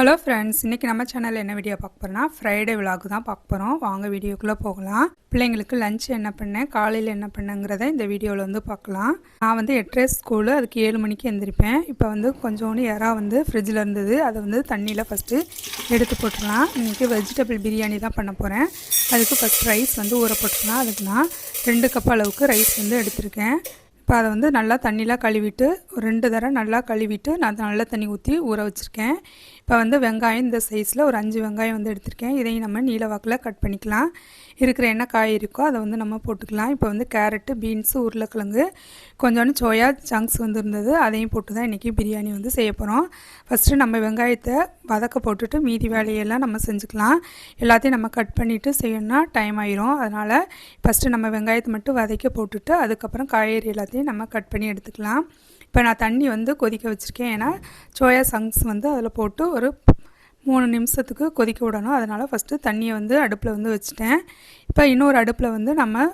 Hello friends இன்றைக்கி நம்ம சேனலில் என்ன வீடியோ பார்க்க போகிறோம்னா ஃப்ரைடே விலாகு தான் பார்க்க போகிறோம் வாங்க வீடியோக்குள்ளே போகலாம். பிள்ளைங்களுக்கு லஞ்ச் என்ன பண்ணேன் காலையில் என்ன பண்ணேங்கிறத இந்த வீடியோவில் வந்து பார்க்கலாம். நான் வந்து எட்டரை ஸ்கூலு அதுக்கு ஏழு மணிக்கு எழுந்திரிப்பேன் இப்போ வந்து கொஞ்சோண்டு இறா வந்து ஃப்ரிட்ஜில் இருந்தது. அதை வந்து தண்ணியில் ஃபஸ்ட்டு எடுத்து போட்டுக்கலாம். இன்றைக்கி வெஜிடபிள் பிரியாணி தான் பண்ண போகிறேன் அதுக்கு ஃபஸ்ட் ரைஸ் வந்து ஊற போட்டுக்கலாம். அதுக்கு நான் ரெண்டு கப் அளவுக்கு ரைஸ் வந்து எடுத்திருக்கேன். இப்போ அதை வந்து நல்லா தண்ணிலாம் கழுவிட்டு ஒரு ரெண்டு தடவை நல்லா கழுவிட்டு நான் நல்ல தண்ணி ஊற்றி ஊற வச்சுருக்கேன். இப்போ வந்து வெங்காயம் இந்த சைஸில் ஒரு அஞ்சு வெங்காயம் வந்து எடுத்திருக்கேன். இதையும் நம்ம நீல வாக்கில் கட் பண்ணிக்கலாம். இருக்கிற என்ன காய் இருக்கோ அதை வந்து நம்ம போட்டுக்கலாம். இப்போ வந்து கேரட்டு பீன்ஸு உருளைக்கிழங்கு கொஞ்சோண்டு சோயா ஜங்க்ஸ் வந்து இருந்தது. அதையும் போட்டு தான் இன்றைக்கி பிரியாணி வந்து செய்ய போகிறோம் ஃபஸ்ட்டு நம்ம வெங்காயத்தை வதக்க போட்டுட்டு மீதி வேலையெல்லாம் நம்ம செஞ்சுக்கலாம். எல்லாத்தையும் நம்ம கட் பண்ணிவிட்டு செய்யணும்னா டைம் ஆயிரும். அதனால் ஃபஸ்ட்டு நம்ம வெங்காயத்தை மட்டும் வதக்க போட்டுட்டு அதுக்கப்புறம் காய்கறி எல்லாத்தையும் நம்ம கட் பண்ணி எடுத்துக்கலாம். இப்போ நான் தண்ணி வந்து கொதிக்க வச்சுருக்கேன். ஏன்னா சோயா சங்ஸ் வந்து அதில் போட்டு ஒரு மூணு நிமிஷத்துக்கு கொதிக்க விடணும். அதனால் ஃபஸ்ட்டு தண்ணியை வந்து அடுப்பில் வந்து வச்சுட்டேன். இப்போ இன்னொரு அடுப்பில் வந்து நம்ம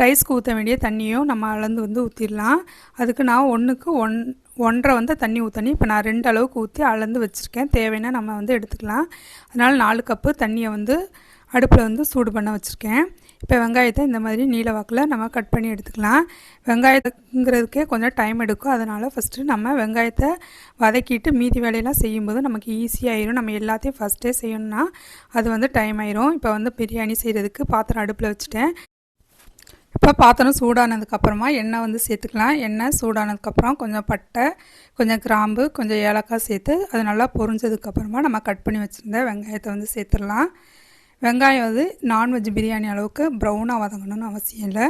ரைஸ்க்கு ஊற்ற வேண்டிய தண்ணியும் நம்ம அளந்து வந்து ஊற்றிடலாம் அதுக்கு நான் ஒன்றுக்கு ஒன் ஒன்றரை வந்து தண்ணி ஊற்றணும் இப்போ நான் ரெண்டு அளவுக்கு ஊற்றி அளந்து வச்சுருக்கேன். தேவைன்னா நம்ம வந்து எடுத்துக்கலாம். அதனால் நாலு கப்பு தண்ணியை வந்து அடுப்பில் வந்து சூடு பண்ண வச்சுருக்கேன். இப்போ வெங்காயத்தை இந்த மாதிரி நீல வாக்கில் நம்ம கட் பண்ணி எடுத்துக்கலாம். வெங்காயத்துங்கிறதுக்கே கொஞ்சம் டைம் எடுக்கும். அதனால் ஃபஸ்ட்டு நம்ம வெங்காயத்தை வதக்கிட்டு மீதி வேலையெல்லாம் செய்யும்போது நமக்கு ஈஸியாகிடும் நம்ம எல்லாத்தையும் ஃபஸ்ட்டே செய்யணும்னா அது வந்து டைம் ஆயிரும். இப்போ வந்து பிரியாணி செய்கிறதுக்கு பாத்திரம் அடுப்பில் வச்சுட்டேன். இப்போ பாத்திரம் சூடானதுக்கப்புறமா எண்ணெய் வந்து சேர்த்துக்கலாம். எண்ணெய் சூடானதுக்கப்புறம் கொஞ்சம் பட்டை கொஞ்சம் கிராம்பு கொஞ்சம் ஏலக்காய் சேர்த்து அது நல்லா பொரிஞ்சதுக்கப்புறமா நம்ம கட் பண்ணி வச்சுருந்த வெங்காயத்தை வந்து சேர்த்துடலாம். வெங்காயம் வந்து நான்வெஜ் பிரியாணி அளவுக்கு ப்ரௌனாக வதங்கணும்னு அவசியம் இல்லை.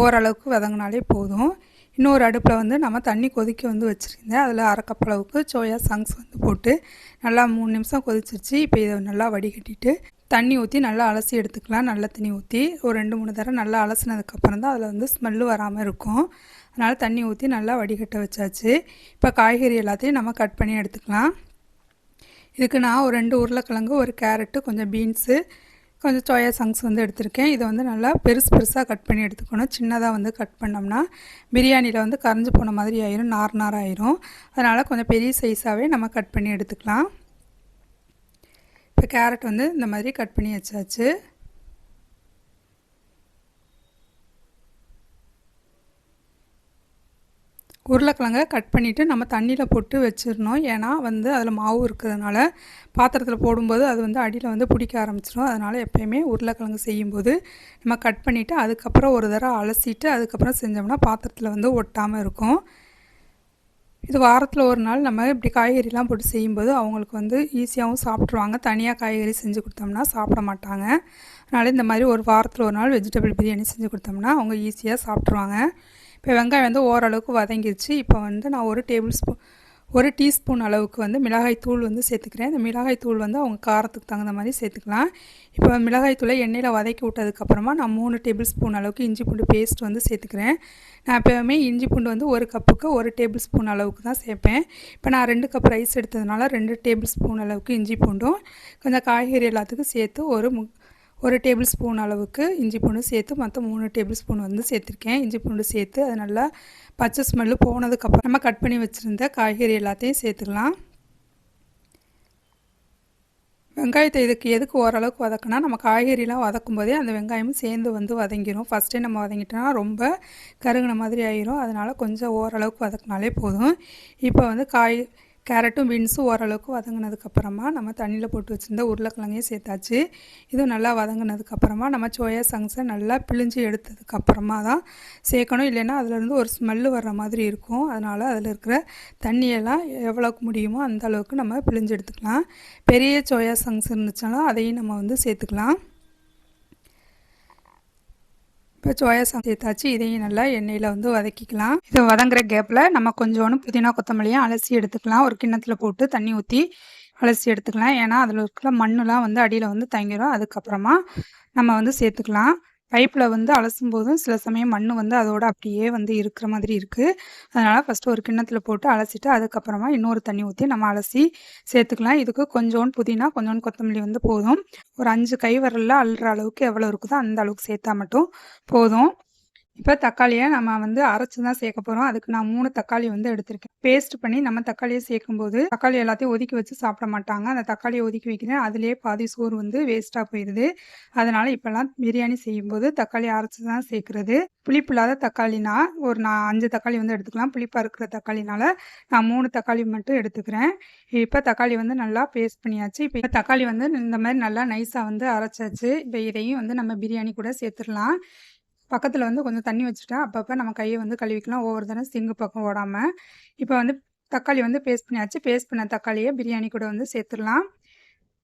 ஓரளவுக்கு வதங்கினாலே போதும். இன்னொரு அடுப்பில் வந்து நம்ம தண்ணி கொதிக்க வந்து வச்சுருந்தேன். அதில் அரைக்கப் அளவுக்கு சோயா சங்ஸ் வந்து போட்டு நல்லா மூணு நிமிஷம் கொதிச்சிருச்சு. இப்போ இதை நல்லா வடிகட்டிட்டு தண்ணி ஊற்றி நல்லா அலசி எடுத்துக்கலாம். நல்ல தண்ணி ஊற்றி ஒரு ரெண்டு மூணு தடவை நல்லா அலசினதுக்கப்புறம் தான் அதில் வந்து ஸ்மெல்லு வராமல் இருக்கும். அதனால் தண்ணி ஊற்றி நல்லா வடிகட்ட வச்சாச்சு. இப்போ காய்கறி எல்லாத்தையும் நம்ம கட் பண்ணி எடுத்துக்கலாம். இதுக்கு நான் ஒரு ரெண்டு உருளைக்கிழங்கு ஒரு கேரட்டு கொஞ்சம் பீன்ஸு கொஞ்சம் சோயா சங்ஸ் வந்து எடுத்திருக்கேன். இதை வந்து நல்லா பெருசு பெருசாக கட் பண்ணி எடுத்துக்கணும். சின்னதாக வந்து கட் பண்ணோம்னா பிரியாணியில் வந்து கரைஞ்சி போன மாதிரி ஆயிரும் நார் நார் ஆயிரும். அதனால் கொஞ்சம் பெரிய சைஸாகவே நம்ம கட் பண்ணி எடுத்துக்கலாம். இப்போ கேரட் வந்து இந்த மாதிரி கட் பண்ணி வச்சாச்சு. உருளைக்கிழங்கை கட் பண்ணிவிட்டு நம்ம தண்ணியில் போட்டு வச்சிடணும். ஏன்னா வந்து அதில் மாவு இருக்கிறதுனால பாத்திரத்தில் போடும்போது அது வந்து அடியில் வந்து பிடிக்க ஆரம்பிச்சிடும். அதனால் எப்போயுமே உருளைக்கிழங்கு செய்யும்போது நம்ம கட் பண்ணிவிட்டு அதுக்கப்புறம் ஒரு தடவை அலசிட்டு அதுக்கப்புறம் செஞ்சோம்னா பாத்திரத்தில் வந்து ஒட்டாமல் இருக்கும். இது வாரத்தில் ஒரு நாள் நம்ம இப்படி காய்கறிலாம் போட்டு செய்யும்போது அவங்களுக்கு வந்து ஈஸியாகவும் சாப்பிட்ருவாங்க தனியாக காய்கறி செஞ்சு கொடுத்தோம்னா சாப்பிட மாட்டாங்க. அதனால் இந்த மாதிரி ஒரு வாரத்தில் ஒரு நாள் வெஜிடபிள் பிரியாணி செஞ்சு கொடுத்தோம்னா அவங்க ஈஸியாக சாப்பிட்ருவாங்க இப்போ வெங்காயம் வந்து ஓரளவுக்கு வதங்கிடுச்சு இப்போ வந்து நான் ஒரு டேபிள் ஸ்பூன் ஒரு டீஸ்பூன் அளவுக்கு வந்து மிளகாய் தூள் வந்து சேர்த்துக்கிறேன். இந்த மிளகாய் தூள் வந்து அவங்க காரத்துக்கு தகுந்த மாதிரி சேர்த்துக்கலாம். இப்போ மிளகாய் தூளை எண்ணெயில் வதக்கி விட்டதுக்கப்புறமா நான் மூணு டேபிள் ஸ்பூன் அளவுக்கு இஞ்சி பூண்டு பேஸ்ட் வந்து சேர்த்துக்கிறேன். நான் எப்போவுமே இஞ்சி பூண்டு வந்து ஒரு கப்புக்கு ஒரு டேபிள் ஸ்பூன் அளவுக்கு தான் சேர்ப்பேன். இப்போ நான் ரெண்டு கப் ரைஸ் எடுத்ததுனால ரெண்டு டேபிள் ஸ்பூன் அளவுக்கு இஞ்சி பூண்டும் கொஞ்சம் காய்கறி எல்லாத்துக்கும் சேர்த்து ஒரு மு ஒரு டேபிள் ஸ்பூன் அளவுக்கு இஞ்சி பூண்டு சேர்த்து மொத்தம் மூணு டேபிள் ஸ்பூன் வந்து சேர்த்துருக்கேன். இஞ்சி பூண்டு சேர்த்து அது நல்லா பச்சை ஸ்மெல்லு போனதுக்கப்புறம் நம்ம கட் பண்ணி வச்சுருந்த காய்கறி எல்லாத்தையும் சேர்த்துக்கலாம். வெங்காயத்தை இதுக்கு எதுக்கு ஓரளவுக்கு வதக்கினா நம்ம காய்கறிலாம் வதக்கும் போதே அந்த வெங்காயமும் சேர்ந்து வந்து வதங்கிடும் ஃபஸ்ட்டே நம்ம வதங்கிட்டோம்னா ரொம்ப கருகின மாதிரி ஆயிரும். அதனால் கொஞ்சம் ஓரளவுக்கு வதக்கினாலே போதும். இப்போ வந்து காய் கேரட்டும் பீன்ஸும் ஓரளவுக்கு வதங்கினதுக்கப்புறமா நம்ம தண்ணியில் போட்டு வச்சுருந்த உருளைக்கிழங்கையும் சேர்த்தாச்சு. இதுவும் நல்லா வதங்கினதுக்கப்புறமா நம்ம சோயா சங்ஸை நல்லா பிழிஞ்சு எடுத்ததுக்கப்புறமா தான் சேர்க்கணும். இல்லைன்னா அதிலேருந்து ஒரு ஸ்மெல்லு வர்ற மாதிரி இருக்கும். அதனால் அதில் இருக்கிற தண்ணியெல்லாம் எவ்வளோக்கு முடியுமோ அந்த அளவுக்கு நம்ம பிழிஞ்சு எடுத்துக்கலாம். பெரிய சோயா சங்ஸ் இருந்துச்சாலும் அதையும் நம்ம வந்து சேர்த்துக்கலாம். இப்போ சோயா சாஸ் சேர்த்தாச்சு இதையும் நல்லா எண்ணெயில் வந்து வதக்கிக்கலாம். இதை வதங்குற கேப்பில் நம்ம கொஞ்சோண்டு புதினா கொத்தமல்லியும் அலசி எடுத்துக்கலாம். ஒரு கிண்ணத்தில் போட்டு தண்ணி ஊற்றி அலசி எடுத்துக்கலாம். ஏன்னா அதில் இருக்கிற மண்ணுலாம் வந்து அடியில் வந்து தங்கிடும் அதுக்கப்புறமா நம்ம வந்து சேர்த்துக்கலாம். பைப்பில் வந்து அலசும் போதும் சில சமயம் மண் வந்து அதோட அப்படியே வந்து இருக்கிற மாதிரி இருக்குது அதனால் ஃபஸ்ட்டு ஒரு கிண்ணத்தில் போட்டு அலசிட்டு அதுக்கப்புறமா இன்னொரு தண்ணி ஊற்றி நம்ம அலசி சேர்த்துக்கலாம். இதுக்கு கொஞ்சோண்டு புதினா கொஞ்சோண்டு கொத்தமல்லி வந்து போதும். ஒரு அஞ்சு கை வரலில் அள்ளுற அளவுக்கு எவ்வளோ இருக்குதோ அந்த அளவுக்கு சேர்த்தா மட்டும் போதும். இப்போ தக்காளியை நம்ம வந்து அரைச்சி தான் சேர்க்க போகிறோம் அதுக்கு நான் மூணு தக்காளி வந்து எடுத்திருக்கேன். பேஸ்ட் பண்ணி நம்ம தக்காளியை சேர்க்கும்போது தக்காளி எல்லாத்தையும் ஒதுக்கி வச்சு சாப்பிட மாட்டாங்க. அந்த தக்காளியை ஒதுக்கி வைக்கிறேன். அதுலேயே பாதி சோறு வந்து வேஸ்ட்டாக போயிடுது. அதனால் இப்போல்லாம் பிரியாணி செய்யும்போது தக்காளி அரைச்சி தான் சேர்க்குறது. புளிப்பு இல்லாத தக்காளினா ஒரு நான் அஞ்சு தக்காளி வந்து எடுத்துக்கலாம். புளிப்பாக இருக்கிற தக்காளினால நான் மூணு தக்காளி மட்டும் எடுத்துக்கிறேன். இப்போ தக்காளி வந்து நல்லா பேஸ்ட் பண்ணியாச்சு. இப்போ தக்காளி வந்து இந்த மாதிரி நல்லா நைஸாக வந்து அரைச்சாச்சு. இப்போ இதையும் வந்து நம்ம பிரியாணி கூட சேர்த்துடலாம். பக்கத்தில் வந்து கொஞ்சம் தண்ணி வச்சுட்டா அப்பப்போ நம்ம கையை வந்து கழுவிக்கலாம். ஒவ்வொரு தடவை சிங்கு பக்கம் ஓடாமல் இப்போ வந்து தக்காளி வந்து பேஸ்ட் பண்ணியாச்சு. பேஸ்ட் பண்ண தக்காளியை பிரியாணி கூட வந்து சேர்த்துடலாம்.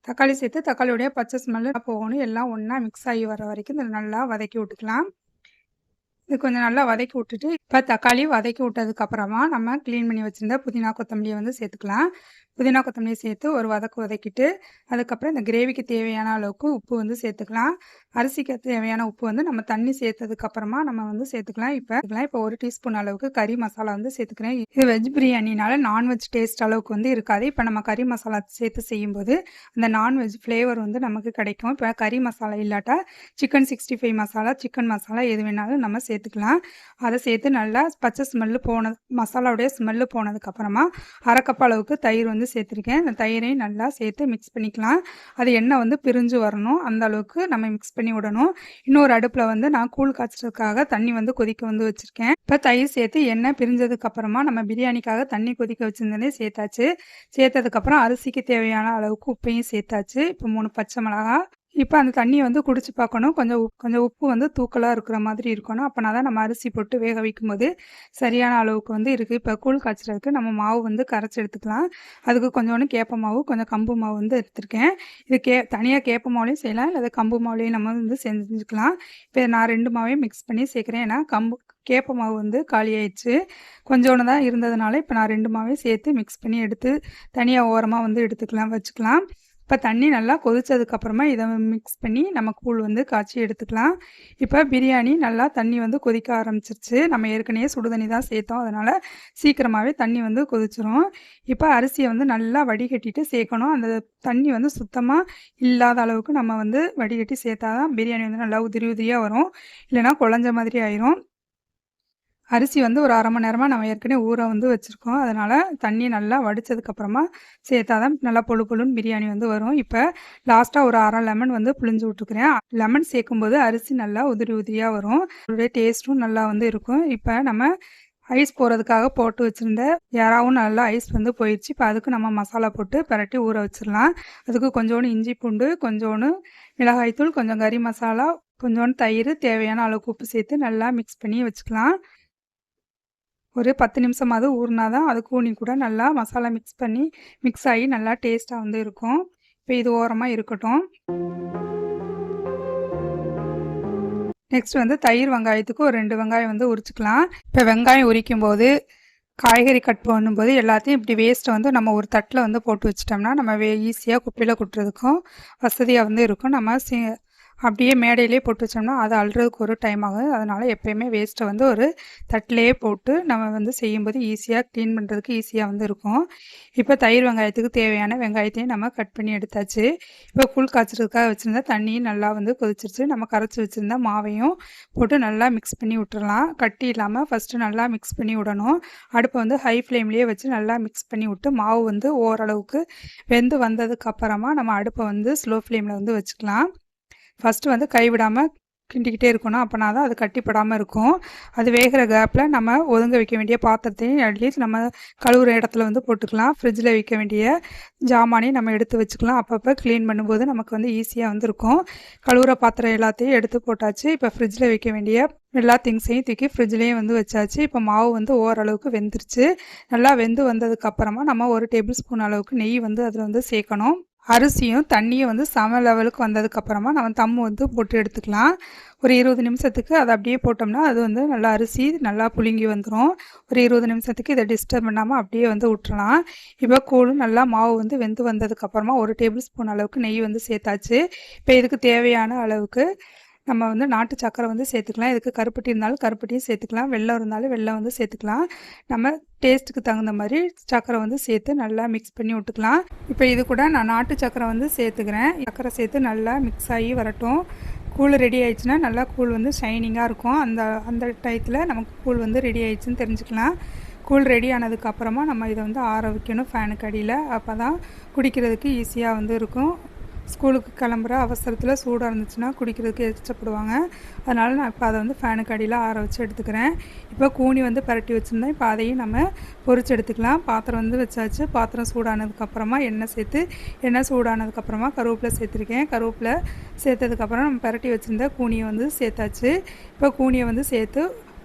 தக்காளி சேர்த்து தக்காளியோடைய பச்சை ஸ்மெல்லு போகணும். எல்லாம் ஒன்றா மிக்ஸ் ஆகி வர வரைக்கும் இதை நல்லா வதக்கி விட்டுக்கலாம். இது கொஞ்சம் நல்லா வதக்கி விட்டுட்டு இப்போ தக்காளி வதக்கி விட்டதுக்கப்புறமா நம்ம க்ளீன் பண்ணி வச்சுருந்த புதினா கொத்தமல்லியை வந்து சேர்த்துக்கலாம். புதினா கொத்தமல்லியை சேர்த்து ஒரு வதக்கு வதக்கிட்டு அதுக்கப்புறம் இந்த கிரேவிக்கு தேவையான அளவுக்கு உப்பு வந்து சேர்த்துக்கலாம். அரிசிக்கு தேவையான உப்பு வந்து நம்ம தண்ணி சேர்த்ததுக்கப்புறமா நம்ம வந்து சேர்த்துக்கலாம். இப்போ இப்போ ஒரு டீஸ்பூன் அளவுக்கு கறி மசாலா வந்து சேர்த்துக்கிறேன். இது வெஜ் பிரியாணினால நான்வெஜ் டேஸ்ட் அளவுக்கு வந்து இருக்காது. இப்போ நம்ம கறி மசாலா சேர்த்து செய்யும்போது அந்த நான்வெஜ் ஃப்ளேவர் வந்து நமக்கு கிடைக்கும். இப்போ கறி மசாலா இல்லாட்டா chicken sixty five masala chicken masala எது வேணாலும் நம்ம சேர்த்துக்கலாம். அதை சேர்த்து நல்லா பச்சை ஸ்மெல்லு போன மசாலாவுடைய ஸ்மெல்லு போனதுக்கப்புறமா அரை அளவுக்கு தயிர் வந்து சேர்த்துருக்கேன். அந்த தயிரையும் நல்லா சேர்த்து மிக்ஸ் பண்ணிக்கலாம். அது எண்ணெய் வந்து பிரிஞ்சு வரணும். அந்த அளவுக்கு நம்ம மிக்ஸ் பண்ணி விடணும். இன்னொரு அடுப்பில் வந்து நான் கூழ் காய்ச்சதுக்காக தண்ணி வந்து கொதிக்க வந்து வச்சுருக்கேன். இப்போ தயிர் சேர்த்து எண்ணெய் பிரிஞ்சதுக்கு அப்புறமா நம்ம பிரியாணிக்காக தண்ணி கொதிக்க வச்சுருந்தேனே சேர்த்தாச்சு. சேர்த்ததுக்கப்புறம் அரிசிக்கு தேவையான அளவுக்கு உப்பையும் சேர்த்தாச்சு. இப்போ மூணு பச்சை மிளகா இப்போ அந்த தண்ணியை வந்து குடிச்சு பார்க்கணும் கொஞ்சம் உப் கொஞ்சம் உப்பு வந்து தூக்கலாக இருக்கிற மாதிரி இருக்கணும். அப்போனா தான் நம்ம அரிசி போட்டு வேக வைக்கும்போது சரியான அளவுக்கு வந்து இருக்குது இப்போ கூழ் காய்ச்சறதுக்கு நம்ம மாவு வந்து கரைச்சி எடுத்துக்கலாம். அதுக்கு கொஞ்சோண்டு கேப்ப மாவு கொஞ்சம் கம்பு மாவு வந்து எடுத்திருக்கேன். இது கே தனியாக கேப்ப மாவுலையும் செய்யலாம். இல்லை கம்பு மாவுலையும் நம்ம வந்து செஞ்சுக்கலாம். இப்போ நான் ரெண்டு மாவையும் மிக்ஸ் பண்ணி சேர்க்குறேன். ஏன்னா கம்பு கேப்ப மாவு வந்து காலியாயிடுச்சு. கொஞ்சோன்னு கொஞ்சோண்டு தான் இருந்ததுனால இப்போ நான் ரெண்டு மாவையும் சேர்த்து மிக்ஸ் பண்ணி எடுத்து தனியாக ஓரமாக வந்து எடுத்துக்கலாம் வச்சுக்கலாம். இப்போ தண்ணி நல்லா கொதித்ததுக்கப்புறமா இதை மிக்ஸ் பண்ணி நம்ம கூழ் வந்து காய்ச்சி எடுத்துக்கலாம். இப்போ பிரியாணி நல்லா தண்ணி வந்து கொதிக்க ஆரம்பிச்சிருச்சு. நம்ம ஏற்கனவே சுடு தண்ணி தான் சேர்த்தோம். அதனால் சீக்கிரமாகவே தண்ணி வந்து கொதிச்சிரும். இப்போ அரிசியை வந்து நல்லா வடிகட்டிட்டு சேர்க்கணும். அந்த தண்ணி வந்து சுத்தமாக இல்லாத அளவுக்கு நம்ம வந்து வடிகட்டி சேர்த்தா தான் பிரியாணி வந்து நல்லா உதிரி உதிரியாக வரும். இல்லைனா குழஞ்ச மாதிரி ஆயிரும். அரிசி வந்து ஒரு அரை மணி நேரமாக நம்ம ஏற்கனவே ஊற வந்து வச்சுருக்கோம். அதனால் தண்ணி நல்லா வடித்ததுக்கப்புறமா சேர்த்தா தான் நல்லா பொழு பொழுன்னு பிரியாணி வந்து வரும். இப்போ லாஸ்ட்டாக ஒரு அரை லெமன் வந்து புளிஞ்சு விட்டுருக்குறேன். லெமன் சேர்க்கும்போது அரிசி நல்லா உதிரி உதிரியாக வரும். அதோடைய டேஸ்ட்டும் நல்லா வந்து இருக்கும். இப்போ நம்ம ஐஸ் போகிறதுக்காக போட்டு வச்சுருந்த யாராவும் நல்லா ஐஸ் வந்து போயிடுச்சு. இப்போ அதுக்கு நம்ம மசாலா போட்டு பரட்டி ஊற வச்சிடலாம். அதுக்கு கொஞ்சோண்டு இஞ்சி பூண்டு கொஞ்சோண்டு மிளகாய்த்தூள் கொஞ்சம் கறி மசாலா கொஞ்சோண்டு தயிர் தேவையான அளவுக்கு உப்பு சேர்த்து நல்லா மிக்ஸ் பண்ணி வச்சுக்கலாம். ஒரு பத்து நிமிஷமாவது ஊறினா தான் அது கூனி கூட நல்லா மசாலா மிக்ஸ் பண்ணி மிக்ஸ் ஆகி நல்லா டேஸ்ட்டாக வந்து இருக்கும். இப்போ இது ஓரமாக இருக்கட்டும். நெக்ஸ்ட் வந்து தயிர் வெங்காயத்துக்கு ஒரு ரெண்டு வெங்காயம் வந்து உரிச்சுக்கலாம். இப்போ வெங்காயம் உரிக்கும் போது காய்கறி கட் பண்ணும்போது எல்லாத்தையும் இப்படி வேஸ்ட்டை வந்து நம்ம ஒரு தட்டில் வந்து போட்டு வச்சிட்டோம்னா நம்ம வே ஈஸியாக குப்பையில் கொட்டுறதுக்கும் வசதியாக வந்து இருக்கும். நம்ம சி அப்படியே மேடையிலே போட்டு வச்சோம்னா அது அழுறதுக்கு ஒரு டைம் ஆகும் அதனால் எப்போயுமே வேஸ்ட்டை வந்து ஒரு தட்டிலே போட்டு நம்ம வந்து செய்யும்போது ஈஸியாக க்ளீன் பண்ணுறதுக்கு ஈஸியாக வந்து இருக்கும். இப்போ தயிர் வெங்காயத்துக்கு தேவையான வெங்காயத்தையும் நம்ம கட் பண்ணி எடுத்தாச்சு. இப்போ கூழ் காய்ச்சறதுக்காக வச்சுருந்தா தண்ணியும் நல்லா வந்து கொதிச்சிருச்சு. நம்ம கரைச்சி வச்சுருந்தா மாவையும் போட்டு நல்லா மிக்ஸ் பண்ணி விட்டுறலாம். கட்டி இல்லாமல் ஃபஸ்ட்டு நல்லா மிக்ஸ் பண்ணி விடணும். அடுப்பை வந்து ஹை ஃப்ளேம்லேயே வச்சு நல்லா மிக்ஸ் பண்ணி விட்டு மாவு வந்து ஓரளவுக்கு வெந்து வந்ததுக்கு அப்புறமா நம்ம அடுப்பை வந்து ஸ்லோ ஃப்ளேமில் வந்து வச்சுக்கலாம். ஃபஸ்ட்டு வந்து கைவிடாமல் கிண்டிக்கிட்டே இருக்கணும். அப்போனா தான் அது கட்டிப்படாமல் இருக்கும். அது வேகிற கேப்பில் நம்ம ஒதுங்க வைக்க வேண்டிய பாத்திரத்தையும் அட்லீஸ்ட் நம்ம கழுவுற இடத்துல வந்து போட்டுக்கலாம். ஃப்ரிட்ஜில் வைக்க வேண்டிய ஜாமானையும் நம்ம எடுத்து வச்சுக்கலாம். அப்பப்போ க்ளீன் பண்ணும்போது நமக்கு வந்து ஈஸியாக வந்துருக்கும். கழுவுற பாத்திரம் எல்லாத்தையும் எடுத்து போட்டாச்சு. இப்போ ஃப்ரிட்ஜில் வைக்க வேண்டிய எல்லா திங்ஸையும் தூக்கி ஃப்ரிட்ஜ்லேயும் வந்து வச்சாச்சு. இப்போ மாவு வந்து ஓரளவுக்கு வெந்துருச்சு. நல்லா வெந்து வந்ததுக்கப்புறமா நம்ம ஒரு டேபிள் ஸ்பூன் அளவுக்கு நெய் வந்து அதில் வந்து சேர்க்கணும். அரிசியும் தண்ணியும் வந்து சம லெவலுக்கு வந்ததுக்கப்புறமா நம்ம தம்மு வந்து போட்டு எடுத்துக்கலாம். ஒரு இருபது நிமிஷத்துக்கு அதை அப்படியே போட்டோம்னா அது வந்து நல்லா அரிசி நல்லா புழுங்கி வந்துடும் ஒரு இருபது நிமிஷத்துக்கு இதை டிஸ்டர்ப் பண்ணாமல் அப்படியே வந்து விட்டுறலாம் இப்போ கூழும் நல்லா மாவு வந்து வெந்து வந்ததுக்கப்புறமா ஒரு டேபிள் ஸ்பூன் அளவுக்கு நெய் வந்து சேர்த்தாச்சு. இப்போ இதுக்கு தேவையான அளவுக்கு நம்ம வந்து நாட்டு சக்கரை வந்து சேர்த்துக்கலாம். இதுக்கு கருப்பட்டி இருந்தாலும் கருப்பட்டியும் சேர்த்துக்கலாம். வெள்ளம் இருந்தாலும் வெள்ளம் வந்து சேர்த்துக்கலாம். நம்ம டேஸ்ட்டுக்கு தகுந்த மாதிரி சக்கரை வந்து சேர்த்து நல்லா மிக்ஸ் பண்ணி விட்டுக்கலாம். இப்போ இது கூட நான் நாட்டு சக்கரை வந்து சேர்த்துக்கிறேன். சக்கரை சேர்த்து நல்லா மிக்ஸ் ஆகி வரட்டும். கூழ் ரெடி ஆயிடுச்சுன்னா நல்லா கூழ் வந்து ஷைனிங்காக இருக்கும். அந்த அந்த டயத்தில் நமக்கு கூழ் வந்து ரெடி ஆயிடுச்சுன்னு தெரிஞ்சுக்கலாம். கூழ் ரெடி ஆனதுக்கப்புறமா நம்ம இதை வந்து ஆற வைக்கணும். ஃபேனுக்கு அடியில். அப்போ தான் குடிக்கிறதுக்கு ஈஸியாக வந்து இருக்கும். ஸ்கூலுக்கு கிளம்புற அவசரத்தில் சூடாக இருந்துச்சுன்னா குடிக்கிறதுக்கு இஷ்டப்படுவாங்க. அதனால் நான் இப்போ அதை வந்து ஃபேனுக்கு அடியில் ஆற வச்சு எடுத்துக்கிறேன். இப்போ கூனி வந்து பரட்டி வச்சுருந்தேன். இப்போ அதையும் நம்ம பொரிச்சு எடுத்துக்கலாம். பாத்திரம் வந்து வச்சாச்சு. பாத்திரம் சூடானதுக்கப்புறமா எண்ணெய் சேர்த்து எண்ணெய் சூடானதுக்கப்புறமா கருவேப்பிலை சேர்த்துருக்கேன். கருவேப்பிலை சேர்த்ததுக்கப்புறம் நம்ம பரட்டி வச்சுருந்த கூனியை வந்து சேர்த்தாச்சு. இப்போ கூனியை வந்து சேர்த்து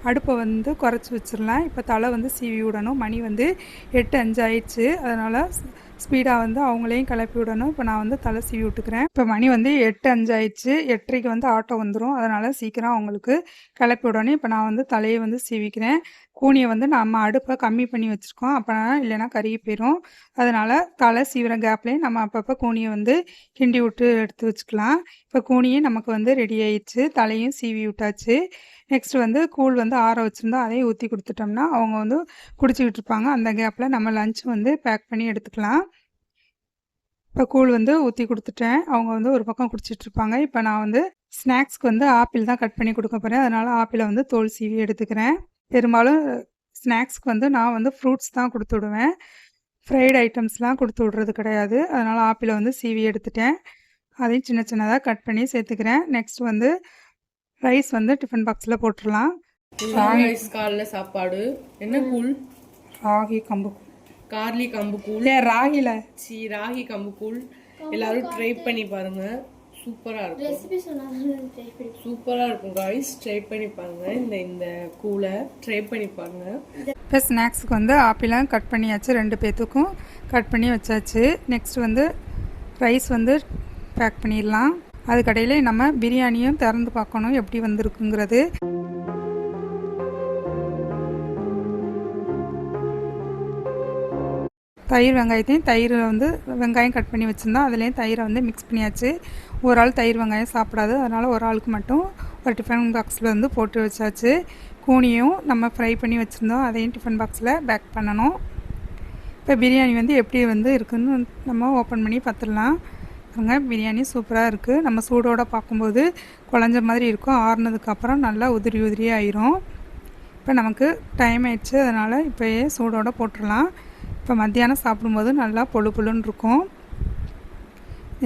அடுப்பை வந்து குறைச்சி வச்சிடலாம் இப்போ தலை வந்து சீவி விடணும். மணி வந்து எட்டு அஞ்சு ஆயிடுச்சு. அதனால் ஸ்பீடாக வந்து அவங்களையும் கிளப்பி விடணும். இப்போ நான் வந்து தலை சீவி விட்டுக்கிறேன். இப்போ மணி வந்து எட்டு அஞ்சு ஆயிடுச்சு. எட்டரைக்கு வந்து ஆட்டோ வந்துடும் அதனால் சீக்கிரம் அவங்களுக்கு கிளப்பி விடணும். இப்போ நான் வந்து தலையை வந்து சீவிக்கிறேன். கூனியை வந்து நம்ம அடுப்பை கம்மி பண்ணி வச்சுருக்கோம். அப்போ இல்லைன்னா கருகி போயிடும் அதனால் தலை சீவிர கேப்லேயும் நம்ம அப்பப்போ கூனியை வந்து கிண்டி விட்டு எடுத்து வச்சுக்கலாம். இப்போ கூனியும் நமக்கு வந்து ரெடி ஆயிடுச்சு. தலையும் சீவி விட்டாச்சு. நெக்ஸ்ட் வந்து கூழ் வந்து ஆற வச்சுருந்தா அதையும் ஊற்றி கொடுத்துட்டோம்னா அவங்க வந்து குடிச்சிக்கிட்டு இருப்பாங்க. அந்த கேப்பில் நம்ம லஞ்ச் வந்து பேக் பண்ணி எடுத்துக்கலாம். இப்போ கூழ் வந்து ஊற்றி கொடுத்துட்டேன். அவங்க வந்து ஒரு பக்கம் குடிச்சிட்டு இருப்பாங்க. இப்போ நான் வந்து ஸ்நாக்ஸ்க்கு வந்து ஆப்பிள் தான் கட் பண்ணி கொடுக்க போகிறேன் அதனால் ஆப்பிளை வந்து தோல் சீவி எடுத்துக்கிறேன். பெரும்பாலும் ஸ்நாக்ஸ்க்கு வந்து நான் வந்து ஃப்ரூட்ஸ் தான் கொடுத்து விடுவேன். ஃப்ரைடு ஐட்டம்ஸ்லாம் கொடுத்து விட்றது கிடையாது. அதனால் ஆப்பிளை வந்து சீவி எடுத்துட்டேன். அதையும் சின்ன சின்னதாக கட் பண்ணி சேர்த்துக்கிறேன். நெக்ஸ்ட் வந்து ரைஸ் வந்து டிஃபன் பாக்ஸில் போட்டுடலாம் ரைஸ் காலைல சாப்பாடு. என்ன கூழ்? ராகி கம்பு கார்லி கம்பு கூழ். இல்லை ராகில. சி ராகி கம்பு கூழ். எல்லாரும் ட்ரை பண்ணி பாருங்க. சூப்பரா இருக்கும். ரெசிபி சொன்னாலும் ட்ரை பண்ணி சூப்பரா இருக்கும் காய்ஸ் ட்ரை பண்ணி பாருங்க. இந்த இந்த கூலை ட்ரை பண்ணி பாருங்க. இப்போ ஸ்நாக்ஸுக்கு வந்து ஆப்பிளாம் கட் பண்ணியாச்சு ரெண்டு பேர்த்துக்கும் கட் பண்ணி வச்சாச்சு. நெக்ஸ்ட் வந்து ரைஸ் வந்து பேக் பண்ணிடலாம். அதுக்கடையில் நம்ம பிரியாணியும் திறந்து பார்க்கணும் எப்படி வந்திருக்குங்கிறது. தயிர் வெங்காயத்தையும் தயிர் வந்து வெங்காயம் கட் பண்ணி வச்சுருந்தோம். அதுலேயும் தயிரை வந்து மிக்ஸ் பண்ணியாச்சு. ஒரு ஆள் தயிர் வெங்காயம் சாப்பிடாது. அதனால் ஒரு ஆளுக்கு மட்டும் ஒரு டிஃபன் பாக்ஸில் வந்து போட்டு வச்சாச்சு. கூனியும் நம்ம ஃப்ரை பண்ணி வச்சுருந்தோம். அதையும் டிஃபன் பாக்ஸில் பேக் பண்ணணும். இப்போ பிரியாணி வந்து எப்படி வந்து இருக்குன்னு நம்ம ஓப்பன் பண்ணி பார்த்துடலாம். பாருங்க பிரியாணி சூப்பராக இருக்குது நம்ம சூடோடு பார்க்கும்போது குழஞ்ச மாதிரி இருக்கும். ஆறுனதுக்கப்புறம் நல்லா உதிரி உதிரி ஆயிரும். இப்போ நமக்கு டைம் ஆயிடுச்சு. அதனால் இப்போயே சூடோடு போட்டுடலாம். இப்போ மத்தியானம் சாப்பிடும்போது நல்லா பொழு பொழுன்னு இருக்கும்.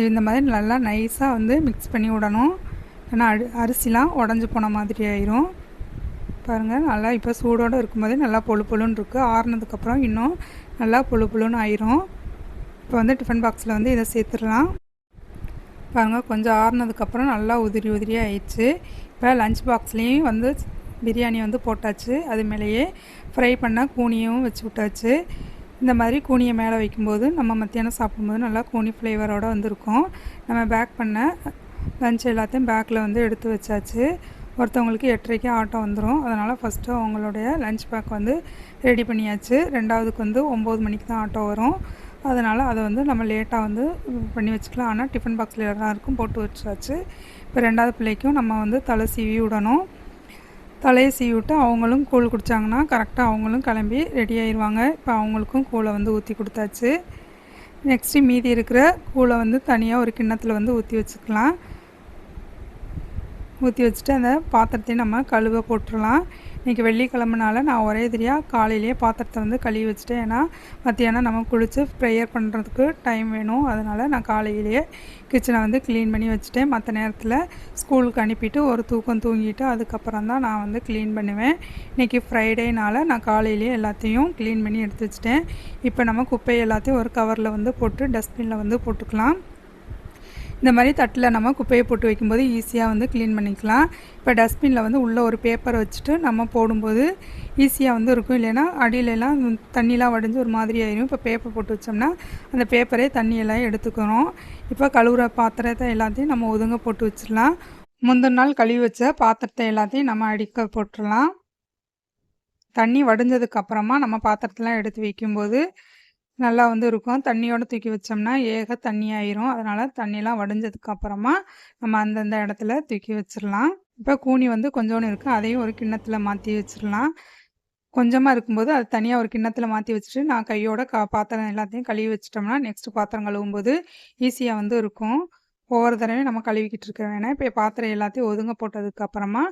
இந்த மாதிரி நல்லா நைஸாக வந்து மிக்ஸ் பண்ணி விடணும். ஏன்னா அரி அரிசிலாம் உடஞ்சி போன மாதிரி ஆயிரும். பாருங்கள் நல்லா இப்போ சூடோடு இருக்கும்போதே நல்லா பொழு பொழுன்னு இருக்குது ஆறுனதுக்கப்புறம் இன்னும் நல்லா பொழு பொழுன்னு ஆயிரும். இப்போ வந்து டிஃபன் பாக்ஸில் வந்து இதை சேர்த்துடலாம். பாருங்கள் கொஞ்சம் ஆறுனதுக்கப்புறம் நல்லா உதிரி உதிரியாக ஆயிடுச்சு. இப்போ லஞ்ச் பாக்ஸ்லேயும் வந்து பிரியாணி வந்து போட்டாச்சு. அது மேலேயே ஃப்ரை பண்ண கூனியும் வச்சு விட்டாச்சு. இந்த மாதிரி கூனியை மேலே வைக்கும்போது நம்ம மத்தியானம் சாப்பிடும்போது நல்லா கூனி ஃப்ளேவரோடு வந்திருக்கோம். நம்ம பேக் பண்ண லஞ்ச் எல்லாத்தையும் பேக்கில் வந்து எடுத்து வச்சாச்சு. ஒருத்தவங்களுக்கு எட்டரைக்கு ஆட்டோ வந்துடும் அதனால் ஃபஸ்ட்டு அவங்களுடைய லஞ்ச் பேக் வந்து ரெடி பண்ணியாச்சு. ரெண்டாவதுக்கு வந்து ஒம்பது மணிக்கு தான் ஆட்டோ வரும். அதனால் அதை வந்து நம்ம லேட்டாக வந்து பண்ணி வச்சுக்கலாம். ஆனால் டிஃபன் பாக்ஸில் எல்லாருக்கும் போட்டு வச்சாச்சு. இப்போ ரெண்டாவது பிள்ளைக்கும் நம்ம வந்து தலை சீவி விடணும். தலையை சீவி விட்டு அவங்களும் கூழ் குடித்தாங்கன்னா கரெக்டாக அவங்களும் கிளம்பி ரெடி ஆயிடுவாங்க இப்போ அவங்களுக்கும் கூழை வந்து ஊற்றி கொடுத்தாச்சு. நெக்ஸ்ட்டு மீதி இருக்கிற கூழை வந்து தனியாக ஒரு கிண்ணத்தில் வந்து ஊற்றி வச்சுக்கலாம். ஊற்றி வச்சுட்டு அந்த பாத்திரத்தையும் நம்ம கழுவ போட்டுடலாம். இன்றைக்கி வெள்ளிக்கிழமனால நான் ஒரே தெரியாக காலையிலேயே பாத்திரத்தை வந்து கழுவி வச்சுட்டேன். ஏன்னா மத்தியானம் நம்ம குளித்து ப்ரேயர் பண்ணுறதுக்கு டைம் வேணும். அதனால் நான் காலையிலேயே கிச்சனை வந்து க்ளீன் பண்ணி வச்சுட்டேன். மற்ற நேரத்தில் ஸ்கூலுக்கு அனுப்பிட்டு ஒரு தூக்கம் தூங்கிட்டு அதுக்கப்புறம் தான் நான் வந்து க்ளீன் பண்ணுவேன். இன்றைக்கி ஃப்ரைடேனால் நான் காலையிலேயே எல்லாத்தையும் க்ளீன் பண்ணி எடுத்து வச்சுட்டேன். இப்போ நம்ம குப்பை எல்லாத்தையும் ஒரு கவரில் வந்து போட்டு டஸ்ட்பினில் வந்து போட்டுக்கலாம். இந்த மாதிரி தட்டில் நம்ம குப்பையை போட்டு வைக்கும்போது ஈஸியாக வந்து க்ளீன் பண்ணிக்கலாம். இப்போ டஸ்ட்பினில் வந்து உள்ளே ஒரு பேப்பரை வச்சுட்டு நம்ம போடும்போது ஈஸியாக வந்து இருக்கும். இல்லைன்னா அடியிலலாம் தண்ணிலாம் வடிஞ்சு ஒரு மாதிரி ஆயிரும். இப்போ பேப்பர் போட்டு வச்சோம்னா அந்த பேப்பரே தண்ணியெல்லாம் எடுத்துக்கிறோம். இப்போ கழுவுற பாத்திரத்தை எல்லாத்தையும் நம்ம ஒதுங்க போட்டு வச்சிடலாம். முந்தின நாள் கழுவி வச்ச பாத்திரத்தை எல்லாத்தையும் நம்ம அடிக்க போட்டுடலாம். தண்ணி வடிஞ்சதுக்கு அப்புறமா நம்ம பாத்திரத்தெலாம் எடுத்து வைக்கும்போது நல்லா வந்து இருக்கும். தண்ணியோடு தூக்கி வச்சோம்னா ஏக தண்ணி ஆயிரும். அதனால் தண்ணிலாம் வடிஞ்சதுக்கு அப்புறமா நம்ம அந்தந்த இடத்துல தூக்கி வச்சிடலாம் இப்போ கூனி வந்து கொஞ்சோன்னு இருக்குது அதையும் ஒரு கிண்ணத்தில் மாற்றி வச்சிடலாம் கொஞ்சமாக இருக்கும்போது அது தனியாக ஒரு கிண்ணத்தில் மாற்றி வச்சுட்டு நான் கையோட கா பாத்திரம் எல்லாத்தையும் கழுவி வச்சிட்டோம்னா நெக்ஸ்ட் பாத்திரம் கழுவும்போது ஈஸியாக வந்து இருக்கும். ஒவ்வொரு தடவையும் நம்ம கழுவிக்கிட்டு இருக்க வேணாம். இப்போ பாத்திரம் எல்லாத்தையும் ஒதுங்க போட்டதுக்கு அப்புறமா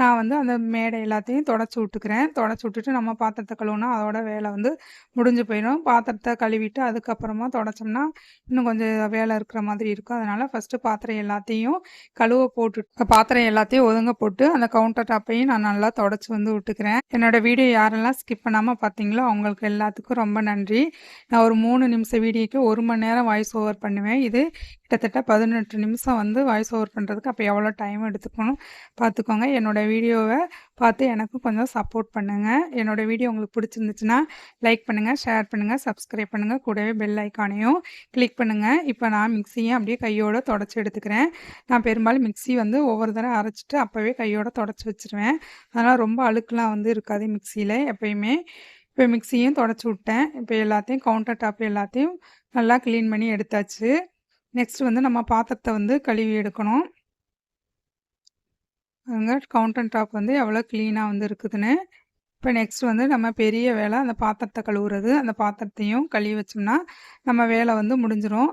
நான் வந்து அந்த மேடை எல்லாத்தையும் தொடச்சி விட்டுக்கிறேன். தொடச்சி விட்டுட்டு நம்ம பாத்திரத்தை கழுவுனா அதோட வேலை வந்து முடிஞ்சு போயிடும். பாத்திரத்தை கழுவிட்டு அதுக்கப்புறமா தொடச்சோம்னா இன்னும் கொஞ்சம் வேலை இருக்கிற மாதிரி இருக்கும். அதனால் ஃபஸ்ட்டு பாத்திரம் எல்லாத்தையும் கழுவ போட்டு பாத்திரம் எல்லாத்தையும் ஒதுங்க போட்டு அந்த கவுண்டர் டாப்பையும் நான் நல்லா தொடச்சி வந்து விட்டுக்கிறேன். என்னோட வீடியோ யாரெல்லாம் ஸ்கிப் பண்ணாமல் பார்த்தீங்களோ அவங்களுக்கு எல்லாத்துக்கும் ரொம்ப நன்றி. நான் ஒரு மூணு நிமிஷம் வீடியோக்கு ஒரு மணி நேரம் வாய்ஸ் ஓவர் பண்ணுவேன். இது கிட்டத்தட்ட பதினெட்டு நிமிஷம் வந்து வாய்ஸ் ஓவர் பண்ணுறதுக்கு அப்போ எவ்வளோ டைம் எடுத்துக்கணும் பார்த்துக்கோங்க என்னோட வீடியோவை பார்த்து எனக்கும் கொஞ்சம் சப்போர்ட் பண்ணுங்கள் என்னோடய வீடியோ உங்களுக்கு பிடிச்சிருந்துச்சுன்னா லைக் பண்ணுங்கள் ஷேர் பண்ணுங்கள் சப்ஸ்கிரைப் பண்ணுங்கள் கூடவே பெல் ஐக்கானையும் கிளிக் பண்ணுங்கள் இப்போ நான் மிக்சியை அப்படியே கையோடு தொடச்சி எடுத்துக்கிறேன். நான் பெரும்பாலும் மிக்சி வந்து ஒவ்வொரு தடவை அரைச்சிட்டு அப்போவே கையோடு தொடச்சி வச்சுருவேன். அதனால் ரொம்ப அழுக்கெலாம் வந்து இருக்காது மிக்சியில் எப்போயுமே. இப்போ மிக்சியும் தொடச்சி விட்டேன். இப்போ எல்லாத்தையும் கவுண்டர் டாப் எல்லாத்தையும் நல்லா க்ளீன் பண்ணி எடுத்தாச்சு. நெக்ஸ்ட் வந்து நம்ம பாத்திரத்தை வந்து கழுவி எடுக்கணும். அங்கே கவுண்டர் டாப் வந்து எவ்வளோ க்ளீனாக வந்து இருக்குதுன்னு. இப்போ நெக்ஸ்ட் வந்து நம்ம பெரிய வேலை அந்த பாத்திரத்தை கழுவுறது அந்த பாத்திரத்தையும் கழுவி வச்சோம்னா நம்ம வேலை வந்து முடிஞ்சிடும்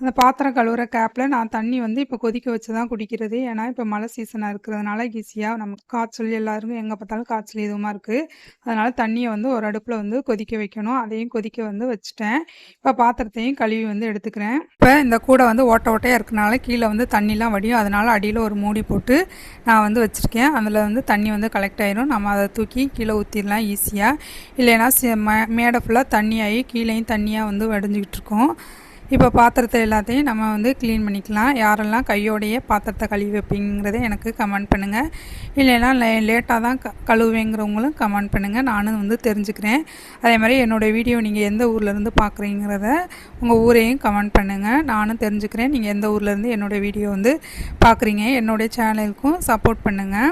அந்த பாத்திரம் கழுவுற கேப்பில் நான் தண்ணி வந்து இப்போ கொதிக்க வச்சு தான் குடிக்கிறது. ஏன்னா இப்போ மழை சீசனாக இருக்கிறதுனால ஈஸியாக நமக்கு காய்ச்சல் எல்லாருக்கும் எங்கே பார்த்தாலும் காய்ச்சல் இதுவுமா இருக்குது அதனால் தண்ணியை வந்து ஒரு அடுப்பில் வந்து கொதிக்க வைக்கணும். அதையும் கொதிக்க வந்து வச்சுட்டேன். இப்போ பாத்திரத்தையும் கழுவி வந்து எடுத்துக்கிறேன். இப்போ இந்த கூடை வந்து ஓட்ட ஓட்டையாக இருக்கனால கீழே வந்து தண்ணிலாம் வடியும். அதனால் அடியில் ஒரு மூடி போட்டு நான் வந்து வச்சுருக்கேன். அதில் வந்து தண்ணி வந்து கலெக்ட் ஆயிரும். நம்ம அதை தூக்கி கீழே ஊற்றிடலாம் ஈஸியாக இல்லைன்னா மே- மேடை ஃபுல்லாக தண்ணி ஆகி கீழேயும் தண்ணியாக வந்து வடிஞ்சிக்கிட்டு இருக்கோம். இப்போ பாத்திரத்தை எல்லாத்தையும் நம்ம வந்து க்ளீன் பண்ணிக்கலாம். யாரெல்லாம் கையோடையே பாத்திரத்தை கழுவி வைப்பீங்கிறத எனக்கு கமெண்ட் பண்ணுங்கள் இல்லைன்னா லே லேட்டாக தான் க கழுவுவேங்கிறவங்களும் கமெண்ட் பண்ணுங்கள் நானும் வந்து தெரிஞ்சுக்கிறேன். அதே மாதிரி என்னோடய வீடியோ நீங்கள் எந்த ஊர்லேருந்து பார்க்குறீங்கிறத உங்கள் ஊரையும் கமெண்ட் பண்ணுங்கள் நானும் தெரிஞ்சுக்கிறேன். நீங்கள் எந்த ஊர்லேருந்து என்னோடய வீடியோ வந்து பார்க்குறீங்க என்னுடைய சேனலுக்கும் சப்போர்ட் பண்ணுங்கள்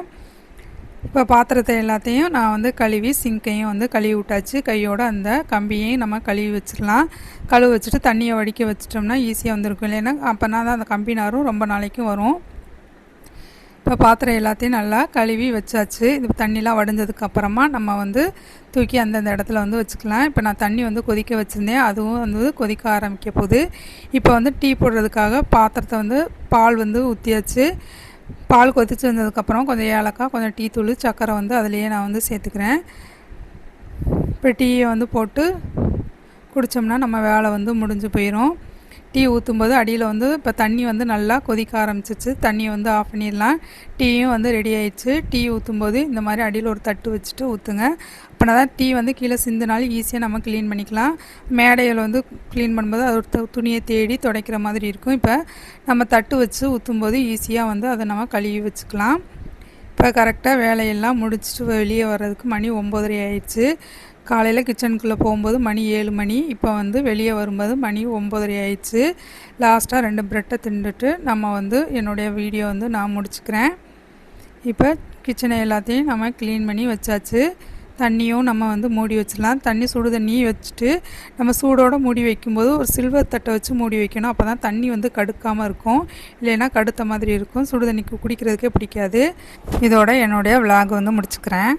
இப்போ பாத்திரத்தை எல்லாத்தையும் நான் வந்து கழுவி சிங்கையும் வந்து கழுவி விட்டாச்சு. கையோட அந்த கம்பியையும் நம்ம கழுவி வச்சிடலாம். கழுவி வச்சுட்டு தண்ணியை வடிக்க வச்சிட்டோம்னா ஈஸியாக வந்துருக்கும். இல்லைன்னா அப்போனா தான் அந்த கம்பி நாரும் ரொம்ப நாளைக்கும் வரும். இப்போ பாத்திரம் எல்லாத்தையும் நல்லா கழுவி வச்சாச்சு. இது தண்ணிலாம் வடிஞ்சதுக்கு அப்புறமா நம்ம வந்து தூக்கி அந்தந்த இடத்துல வந்து வச்சுக்கலாம். இப்போ நான் தண்ணி வந்து கொதிக்க வச்சுருந்தேன். அதுவும் வந்து கொதிக்க ஆரம்பிக்க போகுது. இப்போ வந்து டீ போடுறதுக்காக பாத்திரத்தை வந்து பால் வந்து ஊற்றியாச்சு பால் கொதிச்சு வந்ததுக்கப்புறம் கொஞ்சம் ஏலக்காய் கொஞ்சம் டீ தூள் சர்க்கரை வந்து அதுலேயே நான் வந்து சேர்த்துக்கிறேன். இப்போ டீயை வந்து போட்டு குடித்தோம்னா நம்ம வேலை வந்து முடிஞ்சு போயிடும் டீ ஊற்றும்போது அடியில் வந்து இப்போ தண்ணி வந்து நல்லா கொதிக்க ஆரம்பிச்சிச்சு தண்ணியை வந்து ஆஃப் பண்ணிடலாம். டீயும் வந்து ரெடி ஆயிடுச்சு. டீ ஊற்றும்போது இந்த மாதிரி அடியில் ஒரு தட்டு வச்சுட்டு ஊற்றுங்க அப்படின்னா தான் டீ வந்து கீழே சிந்தினாலும் ஈஸியாக நம்ம க்ளீன் பண்ணிக்கலாம். மேடையில் வந்து க்ளீன் பண்ணும்போது அது ஒரு துணியை தேடி துடைக்கிற மாதிரி இருக்கும். இப்போ நம்ம தட்டு வச்சு ஊற்றும்போது ஈஸியாக வந்து அதை நம்ம கழுவி வச்சுக்கலாம். இப்போ கரெக்டாக வேலையெல்லாம் முடிச்சுட்டு வெளியே வர்றதுக்கு மணி ஒம்போதரை ஆயிடுச்சு. காலையில் கிச்சனுக்குள்ளே போகும்போது மணி ஏழு மணி. இப்போ வந்து வெளியே வரும்போது மணி ஒம்பதரை ஆயிடுச்சு. லாஸ்ட்டாக ரெண்டு ப்ரெட்டை தின்றுட்டு நம்ம வந்து என்னுடைய வீடியோ வந்து நான் முடிச்சுக்கிறேன். இப்போ கிச்சனை எல்லாத்தையும் நம்ம க்ளீன் பண்ணி வச்சாச்சு. தண்ணியும் நம்ம வந்து மூடி வச்சிடலாம். தண்ணி சுடு தண்ணியும் வச்சுட்டு நம்ம சூடோடு மூடி வைக்கும்போது ஒரு சில்வர் தட்டை வச்சு மூடி வைக்கணும். அப்போ தான் தண்ணி வந்து கடுக்காமல் இருக்கும். இல்லைன்னா கடுத்த மாதிரி இருக்கும். சுடு தண்ணி குடிக்கிறதுக்கே பிடிக்காது. இதோட என்னுடைய விலாக் வந்து முடிச்சுக்கிறேன்.